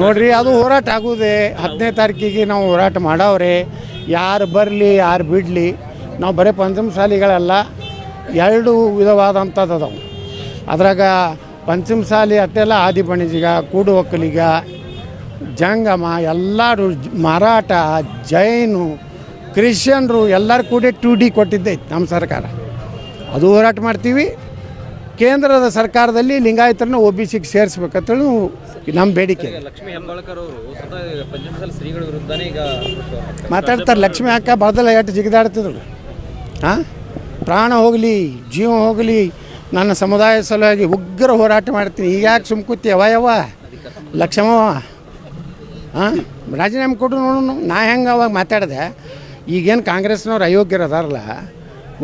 ನೋಡ್ರಿ, ಅದು ಹೋರಾಟ ಆಗುವುದೇ ಹತ್ತನೇ ತಾರೀಕಿಗೆ ನಾವು ಹೋರಾಟ ಮಾಡವ್ರೆ. ಯಾರು ಬರಲಿ, ಯಾರು ಬಿಡಲಿ, ನಾವು ಬರೀ ಪಂಚಮಸಾಲಿಗಳಲ್ಲ, ಎರಡು ವಿಧವಾದಂಥದ್ದು ಅದಾವೆ. ಅದ್ರಾಗ ಪಂಚಮಸಾಲಿ ಅತ್ತೆಲ್ಲ ಆದಿ ಪಣಿಜಿಗ ಕೂಡು ಒಕ್ಕಲಿಗ, ಜಂಗಮ, ಎಲ್ಲರೂ ಮಾರಾಟ ಮರಾಠ, ಜೈನು, ಕ್ರಿಶ್ಚಿಯನ್ರು ಎಲ್ಲರೂ ಕೂಡ ಟು ಡಿ ಕೊಟ್ಟಿದ್ದೈತೆ ನಮ್ಮ ಸರ್ಕಾರ. ಅದು ಹೋರಾಟ ಮಾಡ್ತೀವಿ. ಕೇಂದ್ರದ ಸರ್ಕಾರದಲ್ಲಿ ಲಿಂಗಾಯತರನ್ನ ಒ ಬಿ ಸಿಗೆ ಸೇರಿಸ್ಬೇಕಂತೇಳಿ ನಮ್ಮ ಬೇಡಿಕೆ. ಲಕ್ಷ್ಮೀ ಹೆಬ್ಬಾಳ್ಕರ್ ಅವರು ಸ್ವತಃ ಪಂಚಮಸಾಲಿ ಶ್ರೀಗಳ ವಿರುದ್ಧನೇ ಈಗ ಮಾತಾಡ್ತಾರೆ ಲಕ್ಷ್ಮಿ ಅಕ್ಕ ಬದಲ ಎಷ್ಟು ಜಿಗಿದಾಡ್ತಿದ್ರು. ಹಾಂ? ಪ್ರಾಣ ಹೋಗಲಿ ಜೀವ ಹೋಗಲಿ ನನ್ನ ಸಮುದಾಯ ಸಲುವಾಗಿ ಉಗ್ರ ಹೋರಾಟ ಮಾಡ್ತೀನಿ. ಈಗ ಯಾಕೆ ಸುಮ್ಕೂತಿ ಯವ ಯವ ಲಕ್ಷ್ಮವ ಹಾಂ? ರಾಜೀನಾಮೆ ಕೊಟ್ಟು ನೋಡೋಣ ನಾ ಹೆಂಗೆ ಅವಾಗ ಮಾತಾಡಿದೆ? ಈಗೇನು ಕಾಂಗ್ರೆಸ್ನವ್ರು ಅಯೋಗ್ಯರು ಅದಾರಲ್ಲ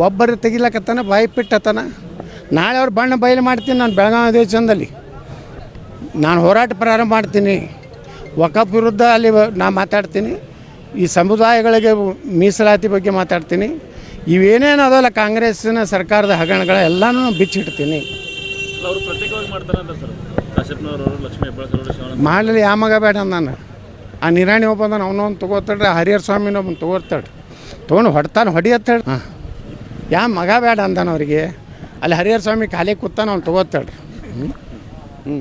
ಒಬ್ಬರು ತೆಗಿಲಕತ್ತಾನ ಬಾಯಿ ಬಿಟ್ಟತನ ನಾಳೆ ಅವ್ರು ಬಣ್ಣ ಬಯಲು ಮಾಡ್ತೀನಿ ನಾನು ಬೆಳಗಾವಿ ಅಧಿವೇಶನದಲ್ಲಿ ನಾನು ಹೋರಾಟ ಪ್ರಾರಂಭ ಮಾಡ್ತೀನಿ. ವಕಫ್ ವಿರುದ್ಧ ಅಲ್ಲಿ ನಾ ಮಾತಾಡ್ತೀನಿ. ಈ ಸಮುದಾಯಗಳಿಗೆ ಮೀಸಲಾತಿ ಬಗ್ಗೆ ಮಾತಾಡ್ತೀನಿ. ಇವೇನೇನು ಅದಲ್ಲ ಕಾಂಗ್ರೆಸ್ಸಿನ ಸರ್ಕಾರದ ಹಗರಣಗಳ ಎಲ್ಲನೂ ಬಿಚ್ಚಿಡ್ತೀನಿ. ಮಾಡಲಿ ಯಾವ ಮಗ ಬೇಡ ನಾನು. ಆ ನಿರಾಣಿ ಒಬ್ಬನ ಅವನೊಂದು ತೊಗೋತಾಡ್ರಿ ಹರಿಹರ ಸ್ವಾಮಿನ ತೊಗೋತಾಡ್ರಿ ತೊಗೊಂಡು ಹೊಡ್ತಾನೆ ಹೊಡಿಯತ್ತಾಳೆ ಹಾಂ. ಯಾವ ಮಗ ಬೇಡ ಅಂದಾನ ಅವ್ರಿಗೆ. ಅಲ್ಲಿ ಹರಿಹರ ಸ್ವಾಮಿ ಖಾಲಿ ಕೂತಾನ ಅವ್ನು ತಗೋತಾಳ್ರಿ. ಹ್ಞೂ ಹ್ಞೂ